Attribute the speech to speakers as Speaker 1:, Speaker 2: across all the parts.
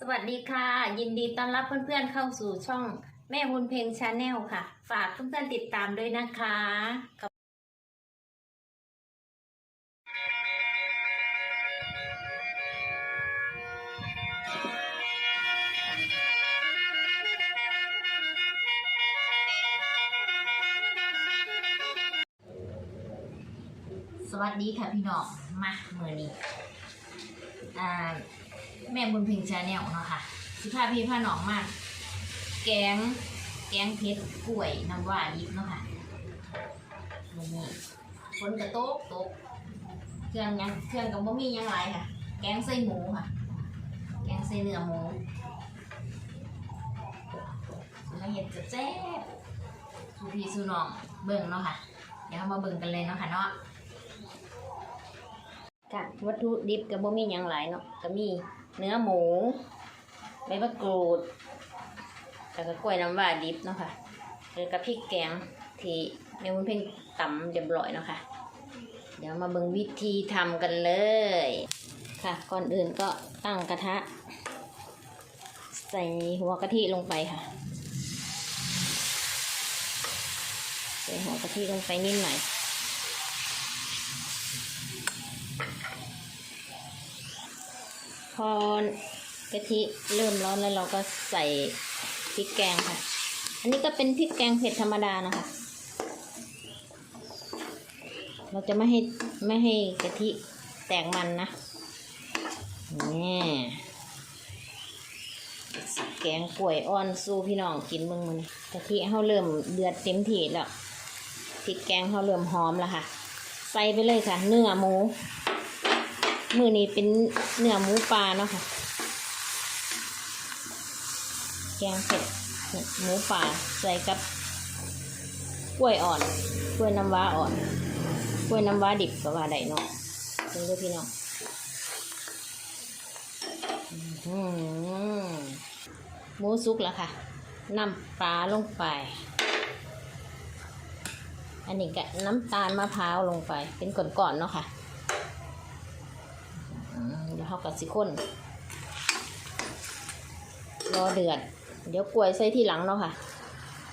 Speaker 1: สวัสดีค่ะ ยินดีต้อนรับเพื่อนๆเข้าสู่ช่องแม่บุญเพลงชาแนลค่ะ ฝากเพื่อนๆติดตามด้วยนะคะสวัสดีค่ะพี่น้องมาเมื่อนี้อ่า แม่บุญเพ็งชาแนลเนาะค่ะสิพาพี่พาหนองมาก แกง แกงเผ็ดกล้วยน้ำว่าดิบเนาะค่ะวันนี้ฝนกระโตกตกเครื่องยังเครื่องกับบ่มีหยังไรค่ะ แกงใส่หมูค่ะ แกงใส่เนื้อหมูมาเห็ดจะแซ่บสูพี่สูน้องเบิ่งเนาะค่ะ เดี๋ยวเรามาเบิ่งกันเลยเนาะค่ะเนาะค่ะวัตถุดิบก็บ่มีหยังหลเนาะก็มี เนื้อหมูใบมะกรูดแล้วก็กล้วยน้ำว้าดิบเนาะค่ะแล้วก็พริกแกงที่แม่วุ้นเพ่งตำเรียบร้อยเนาะค่ะ เดี๋ยวมาเบิ่งวิธีทำกันเลย ค่ะ ก่อนอื่นก็ตั้งกระทะ ใส่หัวกะทิลงไปค่ะ ใส่หัวกะทิลงไปนิดหน่อย พอกะทิเริ่มร้อนแล้วเราก็ใส่พริกแกงค่ะ อันนี้ก็เป็นพริกแกงเผ็ดธรรมดานะคะ เราจะไม่ให้ไม่ให้กะทิแตกมันนะนี่แกงกล้วยอ่อนสู้พี่น้องกินเบิ่งมันกะทิเขาเริ่มเดือดเต็มที่แล้วพริกแกงเขาเริ่มหอมแล้วค่ะ ใส่ไปเลยค่ะ เนื้อหมู มือนี้เป็นเนื้อหมูปลาเนาะค่ะ แกงเผ็ดหมูป่าใส่กับกล้วยอ่อน กล้วยน้ำว้าอ่อน กล้วยน้ำว้าดิบก็ว่าไดเนาะเป็นด้วยพี่น้องหมูสุกแล้วค่ะน้ำปลาลงไป อันนี้ก็น้ำตาลมะพร้าวลงไป เป็นก่อนๆเนาะค่ะ เดี๋ยวเขากัสิคนรอเดือด เดี๋ยวกล้วยใส่ที่หลังเนาะค่ะ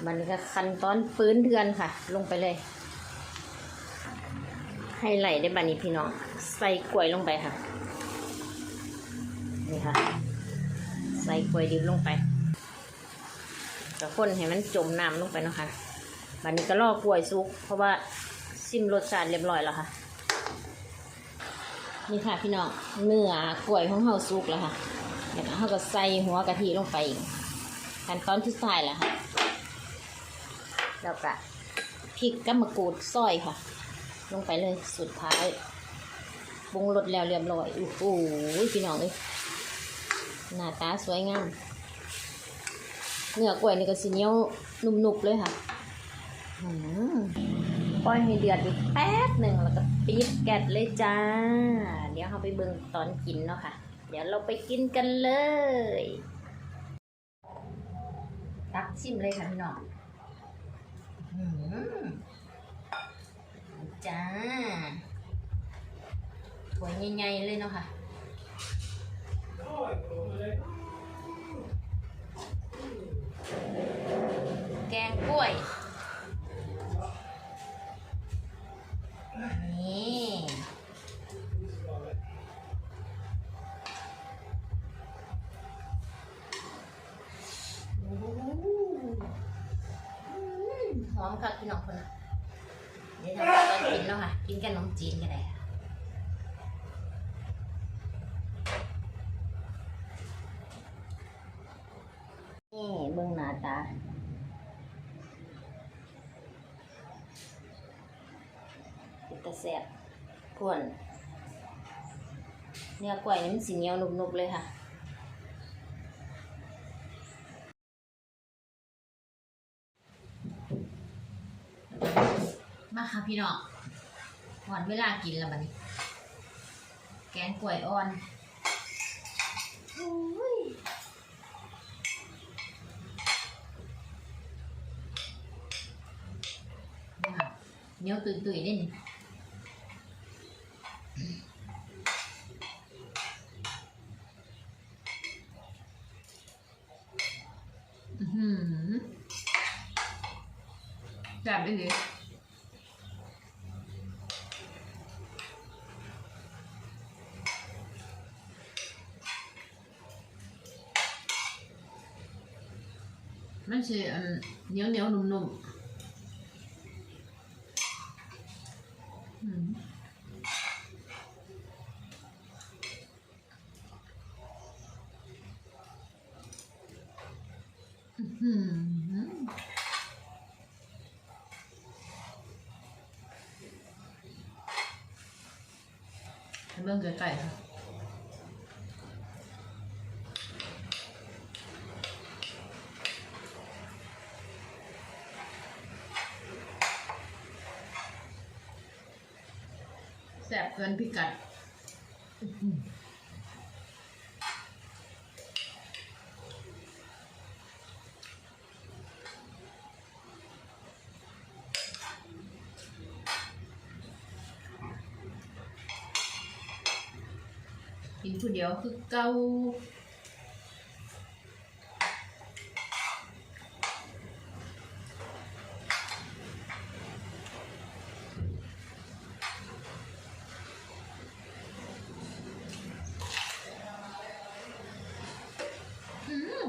Speaker 1: มันก็คันตอนฟื้นเทือนค่ะ ลงไปเลย ให้ไหลได้บานี้พี่น้อง ใส่กล้วยลงไปค่ะ นี่ค่ะ ใส่กล้วยดิบลงไปก็คนให้มันจมน้ำลงไปเนาะค่ะบันนี้ก็ลอกกล้วยสุก เพราะว่าซิมรสชาติเรียบร้อยแล้วค่ะ นี่ค่ะพี่น้องเนื้อกล้วยของเฮาสุกแล้วค่ะแล้วก็เฮาก็ใส่หัวกะทิลงไปอีกขั้นตอนที่ใส่แล้วค่ะแล้วก็พริกกับมะกรูดซอยค่ะ ลงไปเลยสุดท้ายปรุงรสแล้วเรียบร้อยโอ้โหพี่น้องเลยหน้าตาสวยงามเนื้อกล้วยนี่ก็สีเหนียวนุ่มๆเลยค่ะอืม ปล่อยให้เดือดอีกแป๊บหนึ่งแล้วก็ปิดแก๊สเลยจ้า เดี๋ยวเราไปเบิ่งตอนกินเนาะค่ะ เดี๋ยวเราไปกินกันเลย ตักชิมเลยค่ะพี่น้องอื้อหือจ้าถ้วใหญ่ๆเลยเนาะค่ะ ค่ะพี่น้องคนน่ะเดี๋ยวเราตอนกินแล้วค่ะ กินกับขนมจีนก็ได้ค่ะนี่เบื้องหน้าตาเป็นตะแสบพวนเนื้อกล้วยนี่มันสีเหนียวนุบๆเลยค่ะ มาค่ะพี่น้องหอนเวลากินแล้วบัดนี้ แกงกล้วยอ่อนโอ้ยนี่ค่ะเหนียตุยๆได้นี่อื้อหือแซ่บอีหลีมัน สิอันเหนียวเหนียวๆนุ่มๆอืมอื้อหือให้เบิ่งใกล้ๆค่ะ แซ่บเกินพิกัดอีกินผู้เดียวคือเกา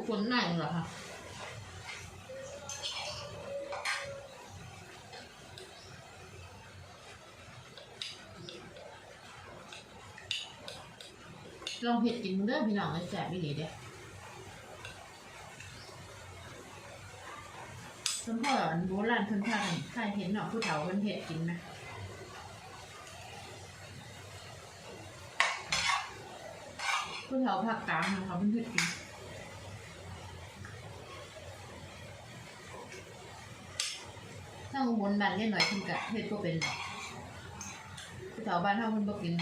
Speaker 1: อืมฝนไหนเหรอคะลองเผ็ดกินเด้อพี่น้องไอ้แซ่บอีหลีเด้สมพ่ออันโบราณเพิ่นพากันใครเห็นเนาะผู้เฒ่าเพิ่นเผ็ดกินไหมผู้เฒ่าภาคกลางนะคะเพิ่นเผ็ดกินาอุบลบ้านเล่นหน่อยคุณกะเฮ็ดก็เป็นผู้เฒ่าบ้านเฮาเพิ่นบ่กิน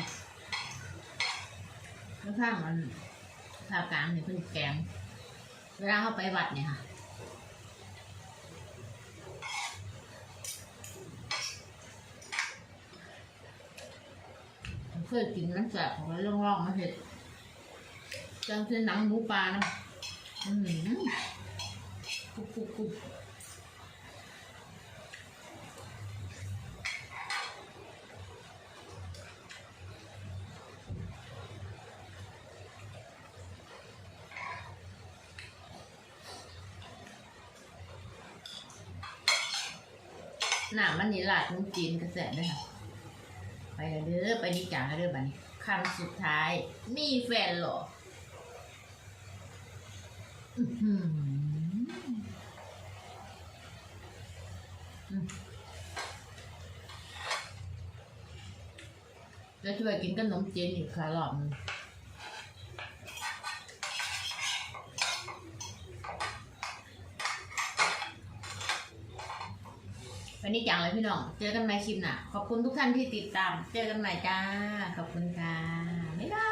Speaker 1: แล้วข้างมันภาคกลางนี่เพิ่นแกงเวลาเฮาไปวัดเนี่ยค่ะเคยกินมันแสบของมันร่องๆมาเห็ดจังคือหนังหมูปลานะอืมกุบกุบกุบ หนามันนี่ลาดนุ่งจีนกระแสด้วยค่ะไปเด้อไปนี่จ่าเด้อบัดนี้คำสุดท้าย มีแฟนหรออื้อหือแล้วช่วยกินขนมจีนอีกค่ะรอบ วันนี้จังเลยพี่น้อง เจอกันใหม่คลิปหน้าขอบคุณทุกท่านที่ติดตาม เจอกันใหม่จ้า ขอบคุณค่ะ บ๊ายบาย